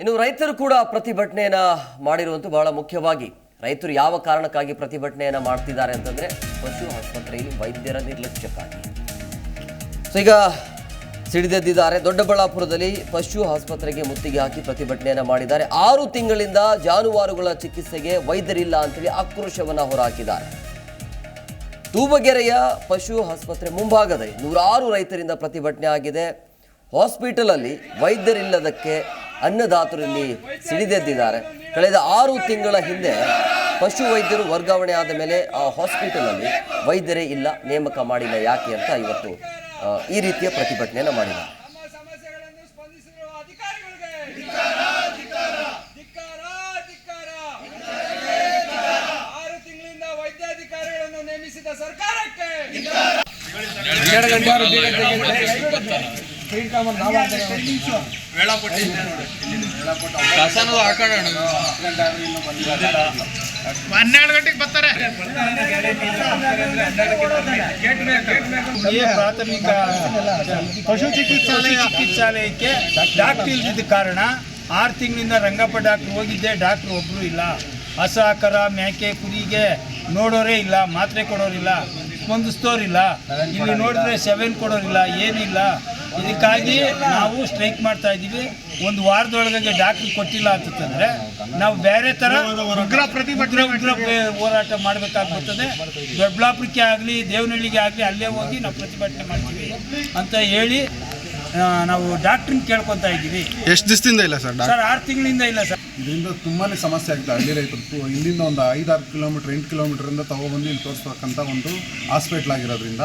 ಇನ್ನು ರೈತರು ಕೂಡ ಪ್ರತಿಭಟನೆಯನ್ನ ಮಾಡಿರುವಂತೂ ಬಹಳ ಮುಖ್ಯವಾಗಿ ರೈತರು ಯಾವ ಕಾರಣಕ್ಕಾಗಿ ಪ್ರತಿಭಟನೆಯನ್ನ ಮಾಡ್ತಿದ್ದಾರೆ ಅಂತಂದ್ರೆ ಪಶು ಆಸ್ಪತ್ರೆಯಲ್ಲಿ ವೈದ್ಯರ ನಿರ್ಲಕ್ಷ್ಯಕ್ಕಾಗಿ. ಸೊ ಈಗ ಸಿಡಿದೆದ್ದಿದ್ದಾರೆ. ದೊಡ್ಡಬಳ್ಳಾಪುರದಲ್ಲಿ ಪಶು ಆಸ್ಪತ್ರೆಗೆ ಮುತ್ತಿಗೆ ಹಾಕಿ ಪ್ರತಿಭಟನೆಯನ್ನ ಮಾಡಿದ್ದಾರೆ. ಆರು ತಿಂಗಳಿಂದ ಜಾನುವಾರುಗಳ ಚಿಕಿತ್ಸೆಗೆ ವೈದ್ಯರಿಲ್ಲ ಅಂತೇಳಿ ಆಕ್ರೋಶವನ್ನ ಹೊರಹಾಕಿದ್ದಾರೆ. ತೂಬಗೆರೆಯ ಪಶು ಆಸ್ಪತ್ರೆ ಮುಂಭಾಗದಲ್ಲಿ ನೂರಾರು ರೈತರಿಂದ ಪ್ರತಿಭಟನೆ ಆಗಿದೆ. ಹಾಸ್ಪಿಟಲಲ್ಲಿ ವೈದ್ಯರಿಲ್ಲದಕ್ಕೆ ಅನ್ನದಾತರಲ್ಲಿ ಸಿಡಿದೆದ್ದಿದ್ದಾರೆ. ಕಳೆದ ಆರು ತಿಂಗಳ ಹಿಂದೆ ಪಶು ವೈದ್ಯರು ವರ್ಗಾವಣೆ ಆದ ಮೇಲೆ ಆ ಹಾಸ್ಪಿಟಲಲ್ಲಿ ವೈದ್ಯರೇ ಇಲ್ಲ, ನೇಮಕ ಮಾಡಿಲ್ಲ ಯಾಕೆ ಅಂತ ಇವತ್ತು ಈ ರೀತಿಯ ಪ್ರತಿಭಟನೆಯನ್ನು ನೇಮಿಸಿದ ಸರ್ಕಾರಕ್ಕೆ ಹನ್ನೆರಡು ಗಂಟೆಗೆ ಬರ್ತಾರೆ. ಪ್ರಾಥಮಿಕ ಪಶು ಚಿಕಿತ್ಸಾಲಯ ಚಿಕಿತ್ಸಾಲಯಕ್ಕೆ ಡಾಕ್ಟರ್ ಇಲ್ಲದಿದ್ದ ಕಾರಣ ಆರು ತಿಂಗಳಿಂದ ರಂಗಪ್ಪ ಡಾಕ್ಟ್ರ್ ಹೋಗಿದ್ದೆ. ಡಾಕ್ಟ್ರು ಒಬ್ಬರು ಇಲ್ಲ. ಹಸ, ಕರ, ಮೇಕೆ, ಕುರಿಗೆ ನೋಡೋರೇ ಇಲ್ಲ, ಮಾತ್ರೆ ಕೊಡೋರಿಲ್ಲ ಸ್ಪಂದಿಸ್ತೋರಿಲ್ಲ ಇಲ್ಲಿ ನೋಡಿದ್ರೆ ಸೆವೆನ್ ಕೊಡೋರಿಲ್ಲ, ಏನಿಲ್ಲ. ಇದಕ್ಕಾಗಿ ನಾವು ಸ್ಟ್ರೈಕ್ ಮಾಡ್ತಾ ಇದ್ದೀವಿ. ಒಂದು ವಾರದೊಳಗೆ ಡಾಕ್ಟ್ರ್ ಕೊಟ್ಟಿಲ್ಲ ಅಂತಂದ್ರೆ ನಾವು ಬೇರೆ ಥರ ಉಗ್ರ ಪ್ರತಿಭಟನೆ ಉಗ್ರ ಹೋರಾಟ ಮಾಡಬೇಕಾಗ್ಬರ್ತದೆ ದೊಡ್ಡಬಳ್ಳಾಪುರಕ್ಕೆ ಆಗಲಿ ದೇವನಹಳ್ಳಿಗೆ ಆಗಲಿ ಅಲ್ಲೇ ಹೋಗಿ ನಾವು ಪ್ರತಿಭಟನೆ ಮಾಡ್ತೀವಿ ಅಂತ ಹೇಳಿ ನಾವು ಡಾಕ್ಟ್ರನ್ನ ಕೇಳ್ಕೊತಾ ಇದ್ದೀವಿ. ಎಷ್ಟು ದಿವಸದಿಂದ ಇಲ್ಲ ಸರ್ ಸರ್ ಆರು ತಿಂಗಳಿಂದ ಇಲ್ಲ ಸರ್. ಇದರಿಂದ ತುಂಬಾ ಸಮಸ್ಯೆ ಆಗಿದೆ ಹಳ್ಳಿ ರೈತರು. ಇಲ್ಲಿಂದ ಒಂದು ಐದಾರು ಕಿಲೋಮೀಟ್ರ್ ಎಂಟು ಕಿಲೋಮೀಟ್ರಿಂದ ತಗೊಬಂದು ಇಲ್ಲಿ ತೋರಿಸ್ತಕ್ಕಂಥ ಒಂದು ಹಾಸ್ಪಿಟ್ಲ್ ಆಗಿರೋದ್ರಿಂದ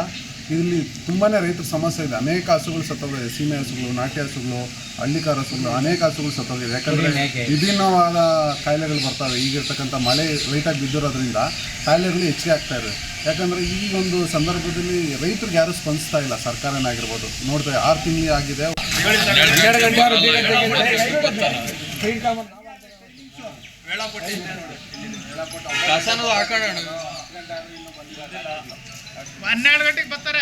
ಇಲ್ಲಿ ತುಂಬಾ ರೈತರ ಸಮಸ್ಯೆ ಇದೆ. ಅನೇಕ ಹಸುಗಳು ಸತ್ತೋಗಿದೆ. ಸೀಮೆ ಹಸುಗಳು ನಾಟಿ ಹಸುಗಳು ಹಳ್ಳಿಕಾರ ಹಸುಗಳು ಅನೇಕ ಹಸುಗಳು ಸತ್ತೋಗಿದೆ. ಯಾಕಂದರೆ ವಿಭಿನ್ನವಾದ ಕಾಯಿಲೆಗಳು ಬರ್ತವೆ. ಈಗಿರ್ತಕ್ಕಂಥ ಮಳೆ ರೈತಾಗಿ ಬಿದ್ದಿರೋದ್ರಿಂದ ಕಾಯಿಲೆಗಳು ಹೆಚ್ಚಿಗೆ ಆಗ್ತಾ ಇದೆ. ಯಾಕಂದರೆ ಈ ಒಂದು ಸಂದರ್ಭದಲ್ಲಿ ರೈತರಿಗೆ ಯಾರೂ ಸ್ಪಂದಿಸ್ತಾ ಇಲ್ಲ. ಸರ್ಕಾರನೇ ಆಗಿರ್ಬೋದು. ನೋಡ್ತಾ ಆರು ತಿಂಗಳು ಆಗಿದೆ. ಕಸನೂ ಹಾಕೋಣ ಹನ್ನೆರಡು ಗಂಟೆಗೆ ಬರ್ತಾರೆ.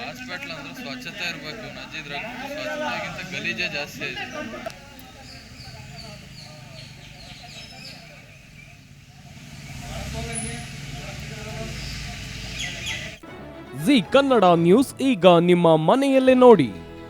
ಹಾಸ್ಪಿಟ್ಲ್ ಅಂದ್ರೆ ಸ್ವಚ್ಛತೆ ಇರಬೇಕು ನಜಿದ್ರಾಗ ಸ್ವಚ್ಛತೆಗಿಂತ ಗಲೀಜೆ ಜಾಸ್ತಿ ಇದೆ ಜಿ ಕನ್ನಡ ನ್ಯೂಸ್ ಈಗ ನಿಮ್ಮ ಮನೆಯಲ್ಲೇ ನೋಡಿ.